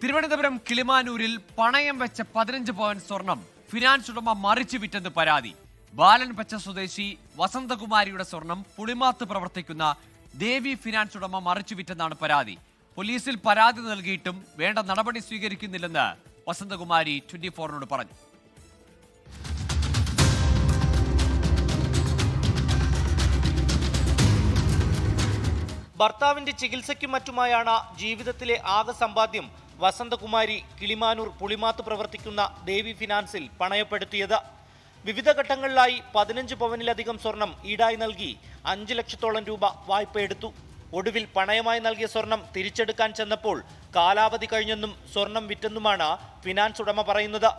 തിരുവനന്തപുരം കിളിമാനൂരിൽ പണയം വെച്ച പതിനഞ്ച് പവൻ സ്വർണം ഫിനാൻസ് ഉടമ മറിച്ചു വിറ്റെന്ന് പരാതി. ബാലൻ പച്ച സ്വദേശി വസന്തകുമാരിയുടെ സ്വർണം പുളിമാത്ത് പ്രവർത്തിക്കുന്ന ദേവി ഫിനാൻസ് ഉടമ മറിച്ചു വിറ്റെന്നാണ് പരാതി. പോലീസിൽ പരാതി നൽകിയിട്ടും വേണ്ട നടപടി സ്വീകരിക്കുന്നില്ലെന്ന് വസന്തകുമാരി ട്വന്റി ഫോറിനോട് പറഞ്ഞു. ഭർത്താവിന്റെ ചികിത്സയ്ക്കും മറ്റുമായാണ് ജീവിതത്തിലെ ആകെ സമ്പാദ്യം വസന്തകുമാരി കിളിമാനൂർ പുളിമാത്ത് പ്രവർത്തിക്കുന്ന ദേവി ഫിനാൻസിൽ പണയപ്പെടുത്തിയത്. വിവിധ ഘട്ടങ്ങളിലായി പതിനഞ്ച് പവനിലധികം സ്വർണം ഈടായി നൽകി അഞ്ച് ലക്ഷത്തോളം രൂപ വായ്പയെടുത്തു. ഒടുവിൽ പണയമായി നൽകിയ സ്വർണം തിരിച്ചെടുക്കാൻ ചെന്നപ്പോൾ കാലാവധി കഴിഞ്ഞെന്നും സ്വർണം വിറ്റെന്നുമാണ് ഫിനാൻസ് ഉടമ പറയുന്നത്.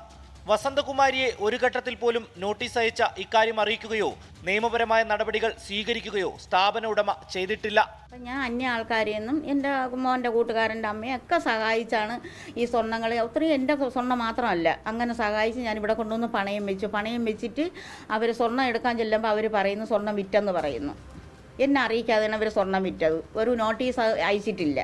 വസന്തകുമാരിയെ ഒരു ഘട്ടത്തിൽ പോലും നോട്ടീസ് അയച്ച ഇക്കാര്യം അറിയിക്കുകയോ നിയമപരമായ നടപടികൾ സ്വീകരിക്കുകയോ സ്ഥാപന ഉടമ ചെയ്തിട്ടില്ല. ഞാൻ അന്യ ആൾക്കാരിൽ നിന്നും എന്റെ മോന്റെ കൂട്ടുകാരന്റെ അമ്മയൊക്കെ സഹായിച്ചാണ് ഈ സ്വർണങ്ങൾ ഒത്തിരി എന്റെ സ്വർണം മാത്രമല്ല അങ്ങനെ സഹായിച്ച് ഞാൻ ഇവിടെ കൊണ്ടുവന്ന് പണയം വെച്ചു. പണയം വെച്ചിട്ട് അവർ സ്വർണം എടുക്കാൻ ചെല്ലുമ്പോൾ അവർ പറയുന്നു സ്വർണം വിറ്റെന്ന് പറയുന്നു. എന്നെ അറിയിക്കാതെയാണ് അവർ സ്വർണം വിറ്റത്. ഒരു നോട്ടീസ് അയച്ചിട്ടില്ല.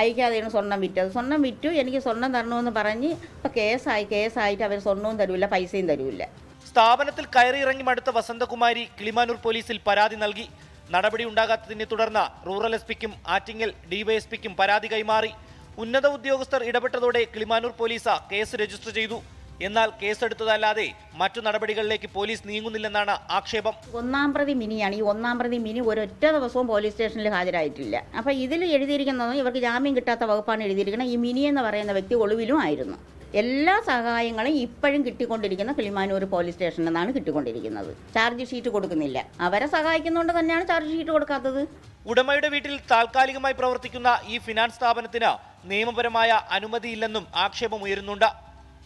അയക്കാതെയാണ് സ്വർണം വിറ്റത്. സ്വർണം വിറ്റു എനിക്ക് സ്വർണം തരണമെന്ന് പറഞ്ഞ് ഇപ്പോൾ കേസായി കേസായിട്ട് അവർ സ്വർണവും തരൂല്ല പൈസയും തരൂല്ല സ്ഥാപനത്തിൽ കയറിയിറങ്ങി മടുത്ത വസന്തകുമാരി കിളിമാനൂർ പോലീസിൽ പരാതി നൽകി. നടപടി ഉണ്ടാകാത്തതിനെ തുടർന്ന് റൂറൽ എസ് പിക്കും ആറ്റിങ്ങൽ ഡിവൈഎസ്പിക്കും പരാതി കൈമാറി. ഉന്നത ഉദ്യോഗസ്ഥർ ഇടപെട്ടതോടെ കിളിമാനൂർ പോലീസ് കേസ് രജിസ്റ്റർ ചെയ്തു. എന്നാൽ കേസെടുത്തതല്ലാതെ മറ്റു നടപടികളിലേക്ക് പോലീസ് നീങ്ങുന്നില്ലെന്നാണ് ആക്ഷേപം. ഒന്നാം പ്രതി മിനിയാണ്. ഈ ഒന്നാം പ്രതി മിനി ഒരൊറ്റ ദിവസവും പോലീസ് സ്റ്റേഷനിൽ ഹാജരായിട്ടില്ല. അപ്പോൾ ഇതിൽ എഴുതിയിരിക്കുന്നത് ഇവർക്ക് ജാമ്യം കിട്ടാത്ത വകുപ്പാണ് എഴുതിയിരിക്കുന്നത്. ഈ മിനി എന്ന് പറയുന്ന വ്യക്തി ഒളിവിലും ആയിരുന്നു. എല്ലാ സഹായങ്ങളും ഇപ്പോഴും കിട്ടിക്കൊണ്ടിരിക്കുന്ന കിളിമാനൂർ പോലീസ് സ്റ്റേഷനിൽ നിന്നാണ് കിട്ടിക്കൊണ്ടിരിക്കുന്നത്. ചാർജ് ഷീറ്റ് കൊടുക്കുന്നില്ല. അവരെ സഹായിക്കുന്നതുകൊണ്ട് തന്നെയാണ് ചാർജ് ഷീറ്റ് കൊടുക്കാത്തത്. ഉടമയുടെ വീട്ടിൽ താൽക്കാലികമായി പ്രവർത്തിക്കുന്ന ഈ ഫിനാൻസ് സ്ഥാപനത്തിന് നിയമപരമായ അനുമതിയില്ലെന്നും ആക്ഷേപമുയരുന്നുണ്ട്